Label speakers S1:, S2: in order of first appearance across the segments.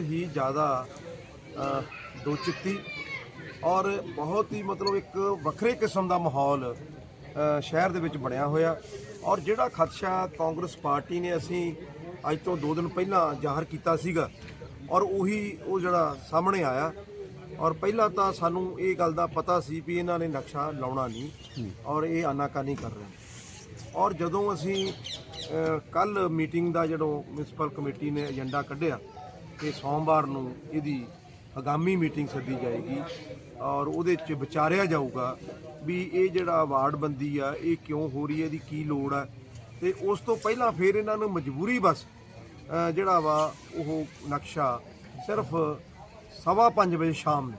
S1: ਹੀ ਜ਼ਿਆਦਾ ਅ, ਦੋਚਿੱਤੀ ਔਰ ਬਹੁਤ ਹੀ ਮਤਲਬ ਇੱਕ ਵੱਖਰੇ ਕਿਸਮ ਦਾ ਮਾਹੌਲ ਸ਼ਹਿਰ ਦੇ ਵਿੱਚ ਬਣਿਆ ਹੋਇਆ। ਔਰ ਜਿਹੜਾ ਖਦਸ਼ਾ ਕਾਂਗਰਸ ਪਾਰਟੀ ਨੇ ਅਸੀਂ ਅੱਜ ਤੋਂ 2 ਦਿਨ ਪਹਿਲਾਂ ਜ਼ਾਹਰ ਕੀਤਾ ਸੀਗਾ ਔਰ ਉਹੀ ਉਹ ਜਿਹੜਾ ਸਾਹਮਣੇ ਆਇਆ। ਔਰ ਪਹਿਲਾਂ ਤਾਂ ਸਾਨੂੰ ਇਹ ਗੱਲ ਦਾ ਪਤਾ ਸੀ ਵੀ ਇਹਨਾਂ ਨੇ ਨਕਸ਼ਾ ਲਾਉਣਾ ਨਹੀਂ ਔਰ ਇਹ ਆਨਾਕਾਨੀ ਕਰ ਰਹੇ ਔਰ ਜਦੋਂ ਅਸੀਂ ਕੱਲ ਮੀਟਿੰਗ ਦਾ ਜਦੋਂ ਮਿਊਨਿਸਪਲ ਕਮੇਟੀ ਨੇ ਏਜੰਡਾ ਕੱਢਿਆ ਕਿ ਸੋਮਵਾਰ ਨੂੰ ਇਹਦੀ ਆਗਾਮੀ ਮੀਟਿੰਗ ਸੱਦੀ ਜਾਏਗੀ ਔਰ ਉਹਦੇ 'ਚ ਵਿਚਾਰਿਆ ਜਾਊਗਾ ਵੀ ਇਹ ਜਿਹੜਾ ਵਾਰਡ ਬੰਦੀ ਆ, ਇਹ ਕਿਉਂ ਹੋ ਰਹੀ ਹੈ, ਇਹਦੀ ਕੀ ਲੋੜ ਆ। ਤੇ ਉਸ ਤੋਂ ਪਹਿਲਾਂ ਫਿਰ ਇਹਨਾਂ ਨੂੰ ਮਜਬੂਰੀ ਬਸ ਜਿਹੜਾ ਵਾ ਉਹ ਨਕਸ਼ਾ ਸਿਰਫ ਸਵਾ ਪੰਜ ਵਜੇ ਸ਼ਾਮ ਨੂੰ।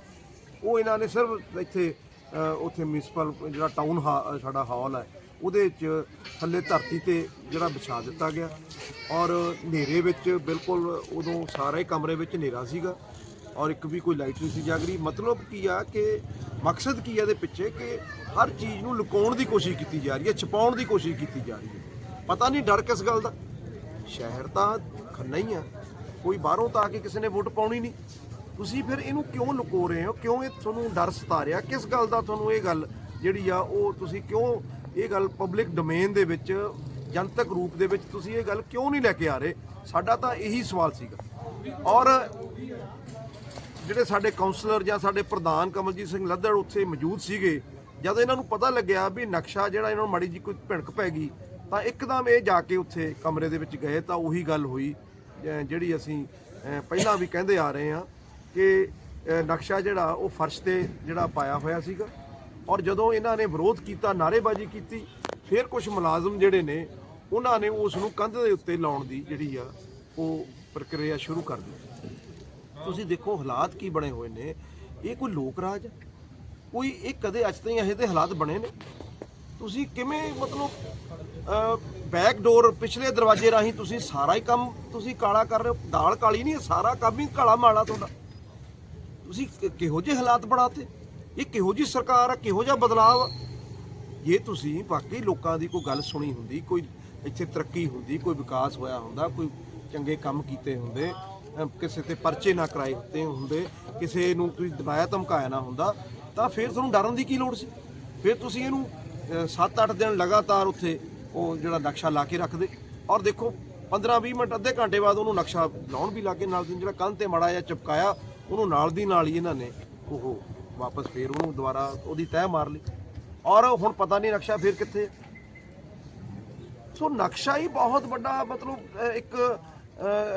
S1: ਉਹ ਇਹਨਾਂ ਨੇ ਸਿਰਫ ਇੱਥੇ ਉੱਥੇ ਮਿਊਨਿਸਪਲ ਜਿਹੜਾ ਟਾਊਨ ਹਾ- ਸਾਡਾ ਹਾਲ ਹੈ ਉਹਦੇ ਵਿੱਚ ਥੱਲੇ ਧਰਤੀ ਤੇ ਜਿਹੜਾ ਵਿਛਾ ਦਿੱਤਾ ਗਿਆ ਔਰ ਹਨੇਰੇ ਵਿੱਚ ਬਿਲਕੁਲ ਉਦੋਂ ਸਾਰੇ ਕਮਰੇ ਵਿੱਚ ਹਨੇਰਾ ਸੀਗਾ ਔਰ ਇੱਕ ਵੀ ਕੋਈ ਲਾਈਟ ਨਹੀਂ ਸੀ ਜਗ ਰਹੀ ਮਤਲਬ ਕੀ ਆ ਕਿ ਮਕਸਦ ਕੀ ਆ ਇਹਦੇ ਪਿੱਛੇ? ਕਿ ਹਰ ਚੀਜ਼ ਨੂੰ ਲੁਕਾਉਣ ਦੀ ਕੋਸ਼ਿਸ਼ ਕੀਤੀ ਜਾ ਰਹੀ ਹੈ, ਛਪਾਉਣ ਦੀ ਕੋਸ਼ਿਸ਼ ਕੀਤੀ ਜਾ ਰਹੀ ਹੈ। ਪਤਾ ਨਹੀਂ ਡਰ ਕਿਸ ਗੱਲ ਦਾ? ਸ਼ਹਿਰ ਤਾਂ ਖੰਨਾ ਹੀ ਆ। ਕੋਈ ਬਾਹਰੋਂ ਤਾਂ ਆ ਕੇ ਕਿਸੇ ਨੇ ਵੋਟ ਪਾਉਣੀ ਨਹੀਂ। ਤੁਸੀਂ ਫਿਰ ਇਹਨੂੰ ਕਿਉਂ ਲੁਕੋ ਰਹੇ ਹੋ? ਕਿਉਂ ਇਹ ਤੁਹਾਨੂੰ ਡਰ ਸਤਾ ਰਿਹਾ? ਕਿਸ ਗੱਲ ਦਾ ਤੁਹਾਨੂੰ ਇਹ ਗੱਲ ਜਿਹੜੀ ਆ, ਉਹ ਤੁਸੀਂ ਕਿਉਂ ਇਹ ਗੱਲ ਪਬਲਿਕ ਡੋਮੇਨ ਦੇ ਵਿੱਚ, ਜਨਤਕ ਰੂਪ ਦੇ ਵਿੱਚ ਤੁਸੀਂ ਇਹ ਗੱਲ ਕਿਉਂ ਨਹੀਂ ਲੈ ਕੇ ਆ ਰਹੇ? ਸਾਡਾ ਤਾਂ ਇਹੀ ਸਵਾਲ ਸੀਗਾ। ਔਰ ਜਿਹੜੇ ਸਾਡੇ ਕਾਉਂਸਲਰ ਜਾਂ ਸਾਡੇ ਪ੍ਰਧਾਨ ਕਮਲਜੀਤ ਸਿੰਘ ਲੱਦੜ ਉੱਥੇ ਮੌਜੂਦ ਸੀਗੇ, ਜਦ ਇਹਨਾਂ ਨੂੰ ਪਤਾ ਲੱਗਿਆ ਵੀ ਨਕਸ਼ਾ ਜਿਹੜਾ ਇਹਨਾਂ ਨੂੰ ਮਾੜੀ ਜੀ ਕੋਈ ਭਿਣਕ ਪੈ ਗਈ, ਤਾਂ ਇੱਕਦਮ ਇਹ ਜਾ ਕੇ ਉੱਥੇ ਕਮਰੇ ਦੇ ਵਿੱਚ ਗਏ, ਤਾਂ ਉਹੀ ਗੱਲ ਹੋਈ ਜਿਹੜੀ ਅਸੀਂ ਪਹਿਲਾਂ ਵੀ ਕਹਿੰਦੇ ਆ ਰਹੇ ਹਾਂ ਕਿ ਨਕਸ਼ਾ ਜਿਹੜਾ ਉਹ ਫਰਸ਼ ਤੇ ਜਿਹੜਾ ਪਾਇਆ ਹੋਇਆ ਸੀਗਾ। ਔਰ ਜਦੋਂ ਇਹਨਾਂ ਨੇ ਵਿਰੋਧ ਕੀਤਾ, ਨਾਅਰੇਬਾਜ਼ੀ ਕੀਤੀ, ਫਿਰ ਕੁਝ ਮੁਲਾਜ਼ਮ ਜਿਹੜੇ ਨੇ, ਉਹਨਾਂ ਨੇ ਉਸ ਨੂੰ ਕੰਧ ਦੇ ਉੱਤੇ ਲਾਉਣ ਦੀ ਜਿਹੜੀ ਆ, ਉਹ ਪ੍ਰਕਿਰਿਆ ਸ਼ੁਰੂ ਕਰ ਦਿੱਤੀ। ਤੁਸੀਂ ਦੇਖੋ ਹਾਲਾਤ ਕੀ ਬਣੇ ਹੋਏ ਨੇ। ਇਹ ਕੋਈ ਲੋਕ ਰਾਜ ਕੋਈ ਇਹ ਕਦੇ ਅੱਜ ਤਾਈਂ ਇਹੋ ਜਿਹੇ ਹਾਲਾਤ ਬਣੇ ਨੇ? ਤੁਸੀਂ ਕਿਵੇਂ ਮਤਲਬ ਬੈਕ ਡੋਰ ਪਿਛਲੇ ਦਰਵਾਜ਼ੇ ਰਾਹੀਂ ਤੁਸੀਂ ਸਾਰਾ ਹੀ ਕੰਮ, ਤੁਸੀਂ ਕਾਲਾ ਕਰ ਰਹੇ ਹੋ? ਦਾਲ ਕਾਲੀ ਨਹੀਂ ਸਾਰਾ ਕੰਮ ਹੀ ਕਾਲਾ ਮਾਲਾ ਤੁਹਾਡਾ। ਤੁਸੀਂ ਕਿਹੋ ਜਿਹੇ ਹਾਲਾਤ ਬਣਾਤੇ? ਇਹ ਕਿਹੋ ਜਿਹੀ ਸਰਕਾਰ ਆ, ਕਿਹੋ ਜਿਹਾ ਬਦਲਾਅ ਜੇ ਤੁਸੀਂ ਬਾਕੀ ਲੋਕਾਂ ਦੀ ਕੋਈ ਗੱਲ ਸੁਣੀ ਹੁੰਦੀ, ਕੋਈ ਇੱਥੇ ਤਰੱਕੀ ਹੁੰਦੀ, ਕੋਈ ਵਿਕਾਸ ਹੋਇਆ ਹੁੰਦਾ, ਕੋਈ ਚੰਗੇ ਕੰਮ ਕੀਤੇ ਹੁੰਦੇ ਕਿਸੇ ਤੇ ਪਰਚੇ ਨਾ ਕਰਾਏ ਹੁੰਦੇ ਹੁੰਦੇ, ਕਿਸੇ ਨੂੰ ਤੁਸੀਂ ਦਬਾਇਆ, ਧਮਕਾਇਆ ਨਾ ਹੁੰਦਾ, ਤਾਂ ਫਿਰ ਤੁਹਾਨੂੰ ਡਰਨ ਦੀ ਕੀ ਲੋੜ ਸੀ? ਫਿਰ ਤੁਸੀਂ ਇਹਨੂੰ 7-8 ਦਿਨ ਲਗਾਤਾਰ ਉੱਥੇ ਉਹ ਜਿਹੜਾ ਨਕਸ਼ਾ ਲਾ ਕੇ ਰੱਖਦੇ। ਔਰ ਦੇਖੋ 15-20 ਮਿੰਟ, ਅੱਧੇ ਘੰਟੇ ਬਾਅਦ ਉਹਨੂੰ ਨਕਸ਼ਾ ਲਾਉਣ ਵੀ ਲੱਗੇ ਨਾਲ ਦੀ ਜਿਹੜਾ ਕੰਧ ਤੇ ਮੜਾ ਜਾਂ ਚਿਪਕਾਇਆ, ਉਹਨੂੰ ਨਾਲ ਦੀ ਨਾਲ ਹੀ ਇਹਨਾਂ ਨੇ ਉਹ ਵਾਪਸ ਫੇਰ ਉਹਨੂੰ ਦੁਬਾਰਾ ਉਹਦੀ ਤਹਿ ਮਾਰ ਲਈ। ਔਰ ਹੁਣ ਪਤਾ ਨਹੀਂ ਨਕਸ਼ਾ ਫਿਰ ਕਿੱਥੇ। ਸੋ ਨਕਸ਼ਾ ਹੀ ਬਹੁਤ ਵੱਡਾ, ਮਤਲਬ ਇੱਕ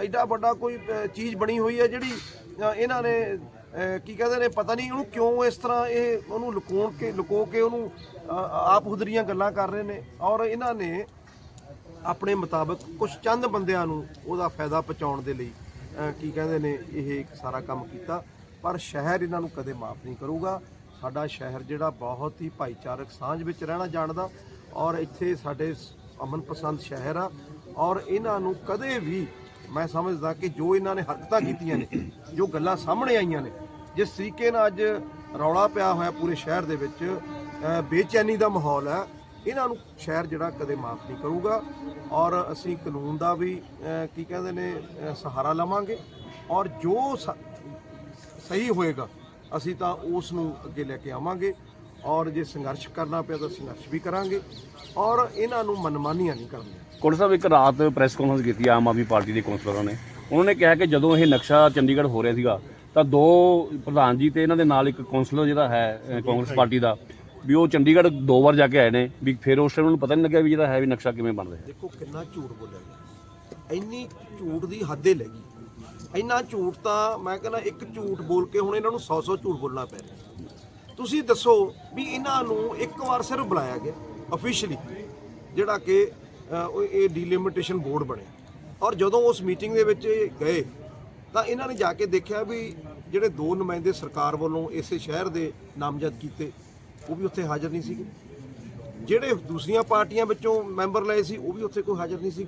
S1: ਐਡਾ ਵੱਡਾ ਕੋਈ ਚੀਜ਼ ਬਣੀ ਹੋਈ ਹੈ ਜਿਹੜੀ ਇਹਨਾਂ ਨੇ ਕੀ ਕਹਿੰਦੇ ਨੇ, ਪਤਾ ਨਹੀਂ ਉਹਨੂੰ ਕਿਉਂ ਇਸ ਤਰ੍ਹਾਂ ਇਹ ਉਹਨੂੰ ਲੁਕਾਉਣ ਕੇ, ਲੁਕੋ ਕੇ ਉਹਨੂੰ ਆਪ ਹੁਦਰੀਆਂ ਗੱਲਾਂ ਕਰ ਰਹੇ ਨੇ। ਔਰ ਇਹਨਾਂ ਨੇ ਆਪਣੇ ਮੁਤਾਬਕ ਕੁਝ ਚੰਦ ਬੰਦਿਆਂ ਨੂੰ ਉਹਦਾ ਫਾਇਦਾ ਪਹੁੰਚਾਉਣ ਦੇ ਲਈ ਕੀ ਕਹਿੰਦੇ ਨੇ, ਇਹ ਇੱਕ ਸਾਰਾ ਕੰਮ ਕੀਤਾ। ਪਰ ਸ਼ਹਿਰ ਇਹਨਾਂ ਨੂੰ ਕਦੇ ਮਾਫ ਨਹੀਂ ਕਰੂਗਾ। ਸਾਡਾ ਸ਼ਹਿਰ ਜਿਹੜਾ ਬਹੁਤ ਹੀ ਭਾਈਚਾਰਕ ਸਾਂਝ ਵਿੱਚ ਰਹਿਣਾ ਜਾਣਦਾ ਔਰ ਇੱਥੇ ਸਾਡੇ ਸ- ਅਮਨ ਪਸੰਦ ਸ਼ਹਿਰ ਆ ਔਰ ਇਹਨਾਂ ਨੂੰ ਕਦੇ ਵੀ ਮੈਂ ਸਮਝਦਾ ਕਿ ਜੋ ਇਹਨਾਂ ਨੇ ਹਰਕਤਾਂ ਕੀਤੀਆਂ ਨੇ, ਜੋ ਗੱਲਾਂ ਸਾਹਮਣੇ ਆਈਆਂ ਨੇ, ਜਿਸ ਤਰੀਕੇ ਨਾਲ ਅੱਜ ਰੌਲਾ ਪਿਆ ਹੋਇਆ ਪੂਰੇ ਸ਼ਹਿਰ ਦੇ ਵਿੱਚ ਬੇਚੈਨੀ ਦਾ ਮਾਹੌਲ ਹੈ, ਇਹਨਾਂ ਨੂੰ ਸ਼ਹਿਰ ਜਿਹੜਾ ਕਦੇ ਮਾਫ ਨਹੀਂ ਕਰੂਗਾ ਔਰ ਅਸੀਂ ਕਾਨੂੰਨ ਦਾ ਵੀ ਕੀ ਕਹਿੰਦੇ ਨੇ ਸਹਾਰਾ ਲਵਾਂਗੇ ਔਰ ਜੋ ਸ- ਸਹੀ ਹੋਏਗਾ ਅਸੀਂ ਤਾਂ ਉਸ ਨੂੰ ਅੱਗੇ ਲੈ ਕੇ ਆਵਾਂਗੇ ਔਰ ਜੇ ਸੰਘਰਸ਼ ਕਰਨਾ ਪਿਆ ਤਾਂ ਸੰਘਰਸ਼ ਵੀ ਕਰਾਂਗੇ ਔਰ ਇਹਨਾਂ ਨੂੰ ਮਨਮਾਨੀਆਂ ਨਹੀਂ ਕਰਨੀਆਂ।
S2: ਕੋਲ ਸਾਹਿਬ ਇੱਕ ਰਾਤ ਪ੍ਰੈਸ ਕਾਨਫਰੰਸ ਕੀਤੀ ਆਮ ਆਦਮੀ ਪਾਰਟੀ ਦੇ ਕੌਂਸਲਰਾਂ ਨੇ। ਉਹਨਾਂ ਨੇ ਕਿਹਾ ਕਿ ਜਦੋਂ ਇਹ ਨਕਸ਼ਾ ਚੰਡੀਗੜ੍ਹ ਹੋ ਰਿਹਾ ਸੀਗਾ ਤਾਂ ਦੋ ਪ੍ਰਧਾਨ ਜੀ ਤੇ ਇਹਨਾਂ ਦੇ ਨਾਲ ਇੱਕ ਕੌਂਸਲਰ ਜਿਹੜਾ ਹੈ ਕਾਂਗਰਸ ਪਾਰਟੀ ਦਾ ਵੀ ਉਹ ਚੰਡੀਗੜ੍ਹ ਦੋ ਵਾਰ ਜਾ ਕੇ ਆਏ ਨੇ ਵੀ ਫਿਰ ਉਸ ਟਾਈਮ ਨੂੰ ਪਤਾ ਨਹੀਂ ਲੱਗਿਆ ਵੀ ਜਿਹੜਾ ਹੈ ਵੀ ਨਕਸ਼ਾ ਕਿਵੇਂ ਬਣ ਰਿਹਾ।
S1: ਦੇਖੋ ਕਿੰਨਾ ਝੂਠ ਬੋਲਿਆ ਗਿਆ। ਇੰਨੀ ਝੂਠ ਦੀ ਹੱਦੇ ਲੈ ਗਈ। ਇੰਨਾ ਝੂਠ ਤਾਂ ਮੈਂ ਕਹਿੰਦਾ ਇੱਕ ਝੂਠ ਬੋਲ ਕੇ ਹੁਣ ਇਹਨਾਂ ਨੂੰ 100-100 ਝੂਠ ਬੋਲਣਾ ਪੈ ਰਿਹਾ। ਤੁਸੀਂ ਦੱਸੋ ਵੀ ਇਹਨਾਂ ਨੂੰ ਇੱਕ ਵਾਰ ਸਿਰਫ ਬੁਲਾਇਆ ਗਿਆ ਅਫੀਸ਼ੀਅਲੀ ਜਿਹੜਾ ਕਿ ਇਹ ਡੀਲਿਮਿਟੇਸ਼ਨ ਬੋਰਡ ਬਣਿਆ। ਔਰ ਜਦੋਂ ਉਸ ਮੀਟਿੰਗ ਦੇ ਵਿੱਚ ਗਏ, ਤਾਂ ਇਹਨਾਂ ਨੇ ਜਾ ਕੇ ਦੇਖਿਆ ਵੀ ਜਿਹੜੇ ਦੋ ਨੁਮਾਇੰਦੇ ਸਰਕਾਰ ਵੱਲੋਂ ਇਸੇ ਸ਼ਹਿਰ ਦੇ ਨਾਮਜ਼ਦ ਕੀਤੇ, ਉਹ ਵੀ ਉੱਥੇ ਹਾਜ਼ਰ ਨਹੀਂ ਸੀਗੇ। ਜਿਹੜੇ ਦੂਸਰੀਆਂ ਪਾਰਟੀਆਂ ਵਿੱਚੋਂ ਮੈਂਬਰ ਲਏ ਸੀ, ਉਹ ਵੀ ਉੱਥੇ ਕੋਈ ਹਾਜ਼ਰ ਨਹੀਂ ਸੀ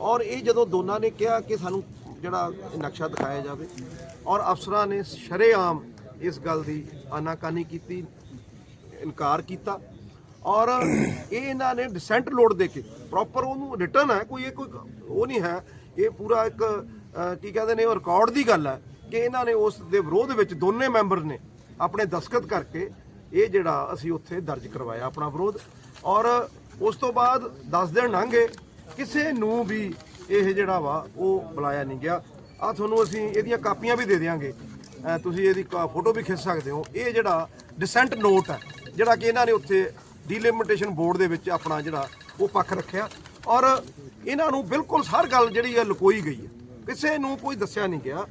S1: ਔਰ ਇਹ ਜਦੋਂ ਦੋਨਾਂ ਨੇ ਕਿਹਾ ਕਿ ਸਾਨੂੰ ਜਿਹੜਾ ਨਕਸ਼ਾ ਦਿਖਾਇਆ ਜਾਵੇ। ਔਰ ਅਫਸਰਾਂ ਨੇ ਸ਼ਰੇਆਮ ਇਸ ਗੱਲ ਦੀ ਆਨਾਕਾਨੀ ਕੀਤੀ, ਇਨਕਾਰ ਕੀਤਾ। ਔਰ ਇਹ ਇਹਨਾਂ ਨੇ ਡਿਸੈਂਟ ਲੋਡ ਦੇ ਕੇ ਪ੍ਰੋਪਰ ਉਹਨੂੰ ਰਿਟਰਨ ਹੈ, ਕੋਈ ਇਹ ਕੋਈ ਉਹ ਨਹੀਂ ਹੈ। ਇਹ ਪੂਰਾ ਇੱਕ ਕੀ ਕਹਿੰਦੇ ਨੇ, ਉਹ ਰਿਕਾਰਡ ਦੀ ਗੱਲ ਹੈ ਕਿ ਇਹਨਾਂ ਨੇ ਉਸ ਦੇ ਵਿਰੋਧ ਵਿੱਚ ਦੋਨੇ ਮੈਂਬਰ ਨੇ ਆਪਣੇ ਦਸਖਤ ਕਰਕੇ ਇਹ ਜਿਹੜਾ ਅਸੀਂ ਉੱਥੇ ਦਰਜ ਕਰਵਾਇਆ ਆਪਣਾ ਵਿਰੋਧ। ਔਰ ਉਸ ਤੋਂ ਬਾਅਦ 10 ਦਿਨ ਲੰਘੇ ਕਿਸੇ ਨੂੰ ਵੀ ਇਹ ਜਿਹੜਾ ਵਾ ਉਹ ਬੁਲਾਇਆ ਨਹੀਂ ਗਿਆ। ਆ ਤੁਹਾਨੂੰ ਅਸੀਂ ਇਹਦੀਆਂ ਕਾਪੀਆਂ ਵੀ ਦੇ ਦੇਵਾਂਗੇ ਤੁਸੀਂ ਇਹਦੀ ਫੋਟੋ ਵੀ ਖਿੱਚ ਸਕਦੇ ਹੋ। ਇਹ ਜਿਹੜਾ ਡਿਸੈਂਟ ਨੋਟ ਹੈ ਜਿਹੜਾ ਕਿ ਇਹਨਾਂ ਨੇ ਉੱਥੇ ਡੀਲਿਮਿਟੇਸ਼ਨ ਬੋਰਡ ਦੇ ਵਿੱਚ ਆਪਣਾ ਜਿਹੜਾ ਉਹ ਪੱਖ ਰੱਖਿਆ। ਔਰ ਇਹਨਾਂ ਨੂੰ ਬਿਲਕੁਲ ਹਰ ਗੱਲ ਜਿਹੜੀ ਹੈ ਲੁਕੋਈ ਗਈ ਹੈ ਕਿਸੇ ਨੂੰ ਕੋਈ ਦੱਸਿਆ ਨਹੀਂ ਗਿਆ।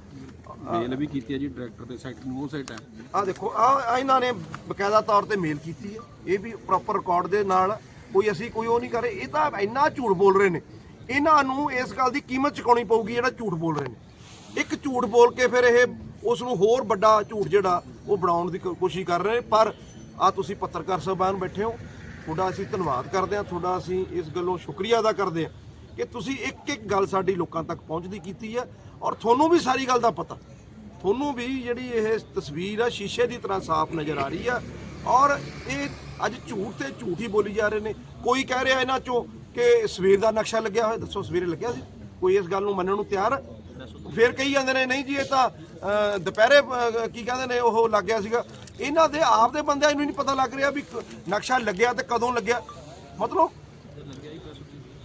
S3: ਮੇਲ ਵੀ ਕੀਤੀ ਹੈ ਜੀ ਡਾਇਰੈਕਟਰ ਤੇ ਸੈਕਟਰੀ ਨੂੰ ਉਹ ਸਾਈਟ ਹੈ
S1: ਆ ਦੇਖੋ ਆ ਇਹਨਾਂ ਨੇ ਬਕਾਇਦਾ ਤੌਰ ਤੇ ਮੇਲ ਕੀਤੀ ਹੈ ਇਹ ਵੀ ਪ੍ਰੋਪਰ ਰਿਕਾਰਡ ਦੇ ਨਾਲ ਕੋਈ ਅਸੀਂ ਕੋਈ ਉਹ ਨਹੀਂ ਕਰ ਰਹੇ। ਇਹ ਤਾਂ ਇੰਨਾ ਝੂਠ ਬੋਲ ਰਹੇ ਨੇ। ਇਹਨਾਂ ਨੂੰ ਇਸ ਗੱਲ ਦੀ ਕੀਮਤ ਚੁਕਾਉਣੀ ਪਊਗੀ, ਜਿਹੜਾ ਝੂਠ ਬੋਲ ਰਹੇ ਨੇ। ਇੱਕ ਝੂਠ ਬੋਲ ਕੇ ਫਿਰ ਇਹ ਉਸ ਨੂੰ ਹੋਰ ਵੱਡਾ ਝੂਠ ਜਿਹੜਾ ਉਹ ਬਣਾਉਣ ਦੀ ਕੋਸ਼ਿਸ਼ ਕਰ ਰਹੇ ਪਰ ਆ ਤੁਸੀਂ ਪੱਤਰਕਾਰ ਸਾਹਿਬਾਨ ਬੈਠੇ ਹੋ, ਤੁਹਾਡਾ ਅਸੀਂ ਧੰਨਵਾਦ ਕਰਦੇ ਹਾਂ, ਤੁਹਾਡਾ ਅਸੀਂ ਇਸ ਗੱਲੋਂ ਸ਼ੁਕਰੀਆ ਅਦਾ ਕਰਦੇ ਹਾਂ ਕਿ ਤੁਸੀਂ ਇੱਕ ਇੱਕ ਗੱਲ ਸਾਡੀ ਲੋਕਾਂ ਤੱਕ ਪਹੁੰਚਦੀ ਕੀਤੀ ਹੈ, ਔਰ ਤੁਹਾਨੂੰ ਵੀ ਸਾਰੀ ਗੱਲ ਦਾ ਪਤਾ। ਤੁਹਾਨੂੰ ਵੀ ਜਿਹੜੀ ਇਹ ਤਸਵੀਰ ਆ, ਸ਼ੀਸ਼ੇ ਦੀ ਤਰ੍ਹਾਂ ਸਾਫ਼ ਨਜ਼ਰ ਆ ਰਹੀ ਆ, ਔਰ ਇਹ ਅੱਜ ਝੂਠ ਤੇ ਝੂਠ ਹੀ ਬੋਲੀ ਜਾ ਰਹੇ ਨੇ। ਕੋਈ ਕਹਿ ਰਿਹਾ ਇਹਨਾਂ ਚੋਂ ਕਿ ਸਵੇਰ ਦਾ ਨਕਸ਼ਾ ਲੱਗਿਆ ਹੋਇਆ ਦੱਸੋ ਸਵੇਰੇ ਲੱਗਿਆ ਸੀ? ਕੋਈ ਇਸ ਗੱਲ ਨੂੰ ਮੰਨਣ ਨੂੰ ਤਿਆਰ? ਹੈ? ਫਿਰ ਕਹੀ ਜਾਂਦੇ ਨੇ ਨਹੀਂ ਜੀ ਇਹ ਤਾਂ ਅਹ, ਦੁਪਹਿਰੇ ਅਹ, ਕੀ ਕਹਿੰਦੇ ਨੇ ਉਹ ਲੱਗ ਗਿਆ ਸੀਗਾ। ਇਹਨਾਂ ਦੇ ਆਪ ਦੇ ਬੰਦਿਆਂ ਨੂੰ ਨਹੀਂ ਪਤਾ ਲੱਗ ਰਿਹਾ ਵੀ ਕ- ਨਕਸ਼ਾ ਲੱਗਿਆ ਤੇ ਕਦੋਂ ਲੱਗਿਆ। ਮਤਲਬ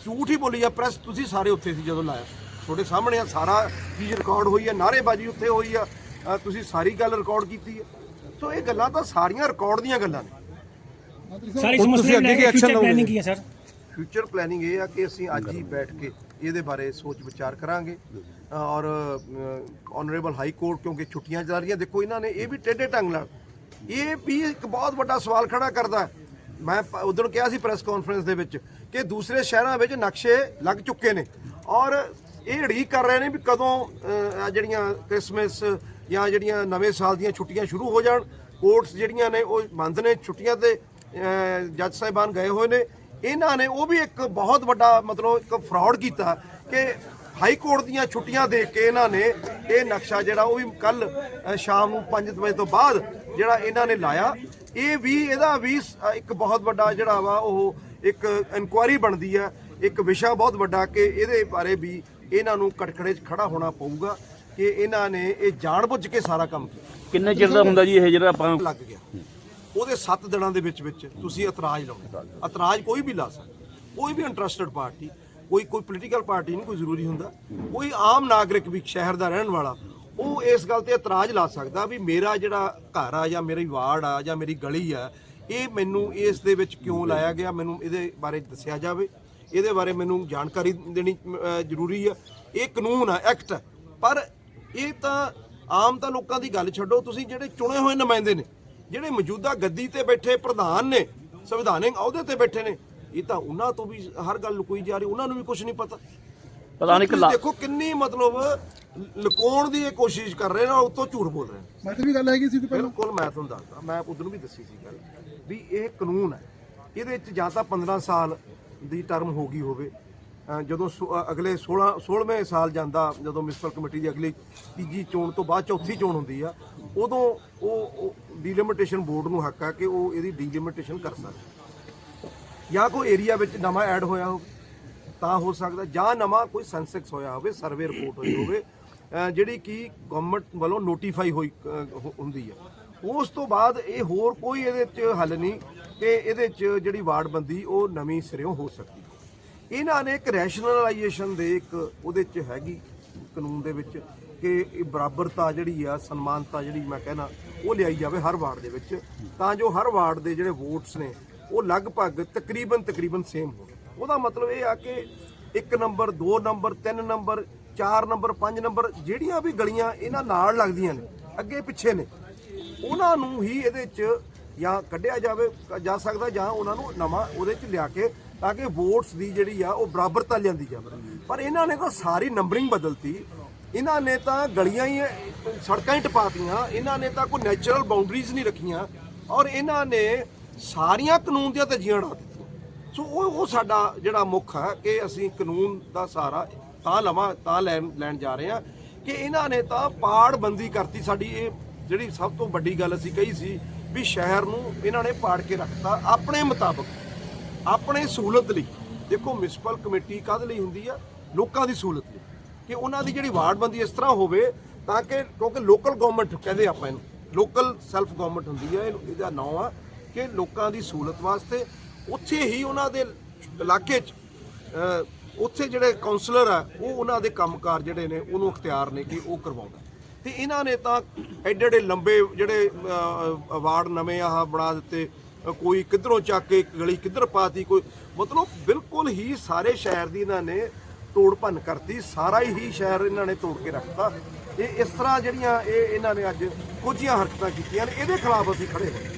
S1: ਝੂਠ ਹੀ ਬੋਲੀ ਆ ਪ੍ਰੈਸ ਤੁਸੀਂ ਸਾਰੇ ਉੱਥੇ ਸੀ ਜਦੋਂ ਲਾਇਆ। ਤੁਹਾਡੇ ਸਾਹਮਣੇ ਆ ਸਾਰਾ ਚੀਜ਼ ਰਿਕਾਰਡ ਹੋਈ ਆ ਨਾਅਰੇਬਾਜ਼ੀ ਉੱਥੇ ਹੋਈ ਆ ਅਹ ਤੁਸੀਂ ਸਾਰੀ ਗੱਲ ਰਿਕਾਰਡ ਕੀਤੀ ਹੈ ਸੋ ਇਹ ਗੱਲਾਂ ਤਾਂ ਸਾਰੀਆਂ ਰਿਕਾਰਡ ਦੀਆਂ ਗੱਲਾਂ ਨੇ।
S4: ਸਾਰੀ ਸਮੱਸਿਆ ਲੈ ਕੇ ਫਿਊਚਰ ਪਲੈਨਿੰਗ ਕੀ ਹੈ ਸਰ
S1: ਫਿਊਚਰ ਪਲੈਨਿੰਗ ਇਹ ਆ ਕਿ ਅਸੀਂ ਅੱਜ ਹੀ ਬੈਠ ਕੇ ਇਹਦੇ ਬਾਰੇ ਸੋਚ ਵਿਚਾਰ ਕਰਾਂਗੇ। ਔਰ ਆਨਰੇਬਲ ਹਾਈ ਕੋਰਟ ਕਿਉਂਕਿ ਛੁੱਟੀਆਂ ਚੱਲ ਰਹੀਆਂ ਦੇਖੋ ਇਹਨਾਂ ਨੇ ਇਹ ਵੀ ਟੇਢੇ ਢੰਗ ਨਾਲ। ਇਹ ਵੀ ਇੱਕ ਬਹੁਤ ਵੱਡਾ ਸਵਾਲ ਖੜਾ ਕਰਦਾ। ਮੈਂ ਉਦੋਂ ਕਿਹਾ ਸੀ ਪ੍ਰੈਸ ਕਾਨਫਰੰਸ ਦੇ ਵਿੱਚ ਕਿ ਦੂਸਰੇ ਸ਼ਹਿਰਾਂ ਵਿੱਚ ਨਕਸ਼ੇ ਲੱਗ ਚੁੱਕੇ ਨੇ। ਔਰ ਇਹ ਉਡੀਕ ਕਰ ਰਹੇ ਨੇ ਵੀ ਕਦੋਂ ਜਿਹੜੀਆਂ ਕ੍ਰਿਸਮਸ ਜਾਂ ਜਿਹੜੀਆਂ ਨਵੇਂ ਸਾਲ ਦੀਆਂ ਛੁੱਟੀਆਂ ਸ਼ੁਰੂ ਹੋ ਜਾਣ ਕੋਰਟਸ ਜਿਹੜੀਆਂ ਨੇ ਉਹ ਬੰਦ ਨੇ ਛੁੱਟੀਆਂ ਤੇ ਜੱਜ ਸਾਹਿਬਾਨ ਗਏ ਹੋਏ ਨੇ। ਇਹਨਾਂ ਨੇ ਉਹ ਵੀ ਇੱਕ ਬਹੁਤ ਵੱਡਾ ਮਤਲਬ ਇੱਕ ਫਰਾਡ ਕੀਤਾ ਕਿ ਹਾਈ ਕੋਰਟ ਦੀਆਂ ਛੁੱਟੀਆਂ ਦੇਖ ਕੇ ਇਹਨਾਂ ਨੇ ਇਹ ਨਕਸ਼ਾ ਜਿਹੜਾ ਉਹ ਵੀ ਕੱਲ ਸ਼ਾਮ ਨੂੰ 5 ਵਜੇ ਤੋਂ ਬਾਅਦ ਜਿਹੜਾ ਇਹਨਾਂ ਨੇ ਲਾਇਆ। ਇਹ ਵੀ ਇਹਦਾ ਵੀ ਇੱਕ ਬਹੁਤ ਵੱਡਾ ਜਿਹੜਾ ਵਾ ਉਹ ਇੱਕ ਇਨਕੁਆਇਰੀ ਬਣਦੀ ਆ ਇੱਕ ਵਿਸ਼ਾ ਬਹੁਤ ਵੱਡਾ ਕਿ ਇਹਦੇ ਬਾਰੇ ਵੀ ਇਹਨਾਂ ਨੂੰ ਕਟਕੜੇ 'ਚ ਖੜਾ ਹੋਣਾ ਪਊਗਾ ਕਿ ਇਹਨਾਂ ਨੇ ਇਹ ਜਾਣਬੁੱਝ ਕੇ ਸਾਰਾ ਕੰਮ ਕੀਤਾ।
S2: ਕਿੰਨੇ ਚਿਰ ਦਾ ਹੁੰਦਾ ਜੀ ਇਹ ਜਿਹੜਾ ਆਪਾਂ
S1: ਲੱਗ ਗਿਆ। ਉਹਦੇ 7 ਦਿਨਾਂ ਦੇ ਵਿੱਚ ਵਿੱਚ ਤੁਸੀਂ ਇਤਰਾਜ਼ ਲਾਉਣਾ ਇਤਰਾਜ਼ ਕੋਈ ਵੀ ਲਾ ਸਕਦਾ। ਕੋਈ ਵੀ ਇੰਟਰਸਟਡ ਪਾਰਟੀ, ਕੋਈ ਕੋਈ ਪੋਲੀਟੀਕਲ ਪਾਰਟੀ ਨਹੀਂ ਕੋਈ ਜ਼ਰੂਰੀ ਹੁੰਦਾ। ਕੋਈ ਆਮ ਨਾਗਰਿਕ ਵੀ ਸ਼ਹਿਰ ਦਾ ਰਹਿਣ ਵਾਲਾ, ਉਹ ਇਸ ਗੱਲ ਤੇ ਇਤਰਾਜ਼ ਲਾ ਸਕਦਾ ਵੀ ਮੇਰਾ ਜਿਹੜਾ ਘਰ ਆ ਜਾਂ ਮੇਰੀ ਵਾਰਡ ਆ ਜਾਂ ਮੇਰੀ ਗਲੀ ਆ, ਇਹ ਮੈਨੂੰ ਇਸ ਦੇ ਵਿੱਚ ਕਿਉਂ ਲਾਇਆ ਗਿਆ? ਮੈਨੂੰ ਇਹਦੇ ਬਾਰੇ ਦੱਸਿਆ ਜਾਵੇ। ਇਹਦੇ ਬਾਰੇ ਮੈਨੂੰ ਜਾਣਕਾਰੀ ਦੇਣੀ ਜ਼ਰੂਰੀ ਆ। ਇਹ ਕਾਨੂੰਨ ਆ ਐਕਟ ਹੈ ਪਰ ਇਹ ਤਾਂ ਆਮ ਤਾਂ ਲੋਕਾਂ ਦੀ ਗੱਲ ਛੱਡੋ, ਤੁਸੀਂ ਜਿਹੜੇ ਚੁਣੇ ਹੋਏ ਨੁਮਾਇੰਦੇ ਨੇ ਜਿਹੜੇ ਮੌਜੂਦਾ ਗੱਦੀ ਤੇ ਬੈਠੇ ਪ੍ਰਧਾਨ ਨੇ ਸੰਵਿਧਾਨਿਕ ਅਹੁਦੇ ਤੇ ਬੈਠੇ ਨੇ ਇਹ ਤਾਂ ਉਹਨਾਂ ਤੋਂ ਵੀ ਹਰ ਗੱਲ ਲੁਕੋਈ ਜਾ ਰਹੀ ਉਹਨਾਂ ਨੂੰ ਵੀ ਕੁਝ ਨਹੀਂ ਪਤਾ।
S2: ਪਤਾ ਨਹੀਂ ਕਿ
S1: ਦੇਖੋ ਕਿੰਨੀ ਮਤਲਬ ਲੁਕਾਉਣ ਦੀ ਇਹ ਕੋਸ਼ਿਸ਼ ਕਰ ਰਹੇ ਨੇ ਉੱਤੋਂ ਝੂਠ ਬੋਲ ਰਹੇ ਨੇ।
S5: ਮੈਂ ਵੀ ਗੱਲ ਹੈਗੀ ਸੀ ਕਿ ਪਹਿਲਾਂ।
S1: ਬਿਲਕੁਲ ਮੈਂ ਤੁਹਾਨੂੰ ਦੱਸਦਾ ਮੈਂ ਉਦੋਂ ਵੀ ਦੱਸੀ ਸੀ ਗੱਲ ਵੀ ਇਹ ਕਾਨੂੰਨ ਹੈ ਇਹਦੇ ਵਿੱਚ ਜਾਂ ਤਾਂ 15 ਸਾਲ ਦੀ ਟਰਮ ਹੋ ਗਈ ਹੋਵੇ ਜਦੋਂ ਸੋ- ਅਗਲੇ 16 16ਵੇਂ ਸਾਲ ਜਾਂਦਾ, ਜਦੋਂ ਮਿਊਨਿਸਪਲ ਕਮੇਟੀ ਦੀ ਅਗਲੀ ਤੀਜੀ ਚੋਣ ਤੋਂ ਬਾਅਦ ਚੌਥੀ ਚੋਣ ਹੁੰਦੀ ਆ, ਉਦੋਂ ਉਹ ਡੀਲਿਮਿਟੇਸ਼ਨ ਬੋਰਡ ਨੂੰ ਹੱਕ ਆ ਕਿ ਉਹ ਇਹਦੀ ਡੀਲਿਮਿਟੇਸ਼ਨ ਕਰ ਸਕਦਾ ਜਾਂ ਕੋਈ ਏਰੀਆ ਵਿੱਚ ਨਵਾਂ ਐਡ ਹੋਇਆ ਹੋਵੇ, ਤਾਂ ਹੋ ਸਕਦਾ, ਜਾਂ ਨਵਾਂ ਕੋਈ ਸੈਂਸੈਕਸ ਹੋਇਆ ਹੋਵੇ ਸਰਵੇ ਰਿਪੋਰਟ ਹੋਈ ਹੋਵੇ ਜਿਹੜੀ ਕਿ ਗਵਰਨਮੈਂਟ ਵੱਲੋਂ ਨੋਟੀਫਾਈ ਹੋਈ ਹੁੰਦੀ ਆ। ਉਸ ਤੋਂ ਬਾਅਦ ਇਹ ਹੋਰ ਕੋਈ ਇਹਦੇ 'ਚ ਹੱਲ ਨਹੀਂ ਕਿ ਇਹਦੇ 'ਚ ਜਿਹੜੀ ਵਾਰਡਬੰਦੀ ਉਹ ਨਵੀਂ ਸਿਰਿਓਂ ਹੋ ਸਕਦੀ। ਇਹਨਾਂ ਨੇ ਇੱਕ ਰੈਸ਼ਨਲਾਈਜੇਸ਼ਨ ਦੇ ਇੱਕ ਉਹਦੇ 'ਚ ਹੈਗੀ ਕਾਨੂੰਨ ਦੇ ਵਿੱਚ ਕਿ ਇਹ ਬਰਾਬਰਤਾ ਜਿਹੜੀ ਆ, ਸਨਮਾਨਤਾ ਜਿਹੜੀ ਮੈਂ ਕਹਿਣਾ ਉਹ ਲਿਆਈ ਜਾਵੇ ਹਰ ਵਾਰਡ ਦੇ ਵਿੱਚ। ਤਾਂ ਜੋ ਹਰ ਵਾਰਡ ਦੇ ਜਿਹੜੇ ਵੋਟਸ ਨੇ, ਉਹ ਲਗਭਗ ਤਕਰੀਬਨ ਤਕਰੀਬਨ ਸੇਮ ਹੋਣ। ਉਹਦਾ ਮਤਲਬ ਇਹ ਆ ਕਿ 1 number 2 number 3 number 4 number 5 number ਜਿਹੜੀਆਂ ਵੀ ਗਲੀਆਂ ਇਹਨਾਂ ਨਾਲ ਲੱਗਦੀਆਂ ਨੇ, ਅੱਗੇ ਪਿੱਛੇ ਨੇ, ਉਹਨਾਂ ਨੂੰ ਹੀ ਇਹਦੇ 'ਚ ਜਾਂ ਕੱਢਿਆ ਜਾਵੇ ਜਾ ਸਕਦਾ ਜਾਂ ਉਹਨਾਂ ਨੂੰ ਨਵਾਂ ਉਹਦੇ 'ਚ ਲਿਆ ਕੇ ਤਾਂ ਕਿ ਵੋਟਸ ਦੀ ਜਿਹੜੀ ਆ ਉਹ ਬਰਾਬਰਤਾ ਲਿਆਂਦੀ ਜਾਵੇ। ਪਰ ਇਹਨਾਂ ਨੇ ਤਾਂ ਸਾਰੀ ਨੰਬਰਿੰਗ ਬਦਲਤੀ। ਇਹਨਾਂ ਨੇ ਤਾਂ ਗਲੀਆਂ ਹੀ, ਸੜਕਾਂ ਹੀ ਟਪਾਤੀਆਂ। ਇਹਨਾਂ ਨੇ ਤਾਂ ਕੋਈ ਨੈਚੁਰਲ ਬਾਉਂਡਰੀਜ਼ ਨਹੀਂ ਰੱਖੀਆਂ। ਔਰ ਇਹਨਾਂ ਨੇ ਸਾਰੀਆਂ ਕਾਨੂੰਨ ਦੀਆਂ ਧੱਜੀਆਂ ਉਡਾ ਦਿੱਤੀਆਂ। ਸੋ ਉਹ ਉਹ ਸਾਡਾ ਜਿਹੜਾ ਮੁੱਖ ਹੈ ਕਿ ਅਸੀਂ ਕਾਨੂੰਨ ਦਾ ਸਾਰਾ ਤਾਂ ਲਵਾਂ, ਤਾਂ ਲੈਣ ਲੈਣ ਜਾ ਰਹੇ ਹਾਂ ਕਿ ਇਹਨਾਂ ਨੇ ਤਾਂ ਪਾੜਬੰਦੀ ਕਰਤੀ ਸਾਡੀ। ਇਹ ਜਿਹੜੀ ਸਭ ਤੋਂ ਵੱਡੀ ਗੱਲ ਅਸੀਂ ਕਹੀ ਸੀ ਵੀ ਸ਼ਹਿਰ ਨੂੰ ਇਹਨਾਂ ਨੇ ਪਾੜ ਕੇ ਰੱਖਤਾ। ਆਪਣੇ ਮੁਤਾਬਕ ਆਪਣੇ ਸਹੂਲਤ ਲਈ। ਦੇਖੋ ਮਿਊਨਿਸਪਲ ਕਮੇਟੀ ਕਾਹਦੇ ਲਈ ਹੁੰਦੀ ਆ? ਲੋਕਾਂ ਦੀ ਸਹੂਲਤ ਲਈ। ਕਿ ਉਹਨਾਂ ਦੀ ਜਿਹੜੀ ਵਾਰਡਬੰਦੀ ਇਸ ਤਰ੍ਹਾਂ ਹੋਵੇ ਤਾਂ ਕਿ ਕਿਉਂਕਿ ਲੋਕਲ ਗਵਰਨਮੈਂਟ ਕਹਿੰਦੇ ਆਪਾਂ ਇਹਨੂੰ ਲੋਕਲ ਸੈਲਫ ਗਵਰਨਮੈਂਟ ਹੁੰਦੀ ਹੈ ਇਹਨੂੰ- ਇਹਦਾ ਨਾਮ ਆ ਕਿ ਲੋਕਾਂ ਦੀ ਸਹੂਲਤ ਵਾਸਤੇ ਉੱਥੇ ਹੀ ਉਹਨਾਂ ਦੇ ਇਲਾਕੇ 'ਚ ਉੱਥੇ ਜਿਹੜੇ ਕਾਉਂਸਲਰ ਆ ਉਹ ਉਹਨਾਂ ਦੇ ਕੰਮਕਾਰ ਜਿਹੜੇ ਨੇ ਉਹਨੂੰ ਅਖਤਿਆਰ ਨੇ ਕਿ ਉਹ ਕਰਵਾਉਂਦਾ। ਤੇ ਇਹਨਾਂ ਨੇ ਤਾਂ ਐਡੇ ਐਡੇ ਲੰਬੇ ਜਿਹੜੇ ਅਹ, ਅਵਾਰਡ ਨਵੇਂ ਆਹ ਬਣਾ ਦਿੱਤੇ ਕੋਈ ਕਿੱਧਰੋਂ ਚੱਕ ਕੇ ਗਲੀ ਕਿੱਧਰ ਪਾਤੀ, ਕੋਈ ਮਤਲਬ ਬਿਲਕੁਲ ਹੀ ਸਾਰੇ ਸ਼ਹਿਰ ਦੀ ਇਹਨਾਂ ਨੇ ਤੋੜ ਭੰਨ ਕਰਤੀ, ਸਾਰਾ ਹੀ ਸ਼ਹਿਰ ਇਹਨਾਂ ਨੇ ਤੋੜ ਕੇ ਰੱਖਤਾ। ਇਹ ਇਸ ਤਰ੍ਹਾਂ ਜਿਹੜੀਆਂ ਇਹ ਇਹਨਾਂ ਨੇ ਅੱਜ ਕੁਝੀਆਂ ਹਰਕਤਾਂ ਕੀਤੀਆਂ ਨੇ, ਇਹਦੇ ਖਿਲਾਫ ਅਸੀਂ ਖੜੇ ਹੋਏ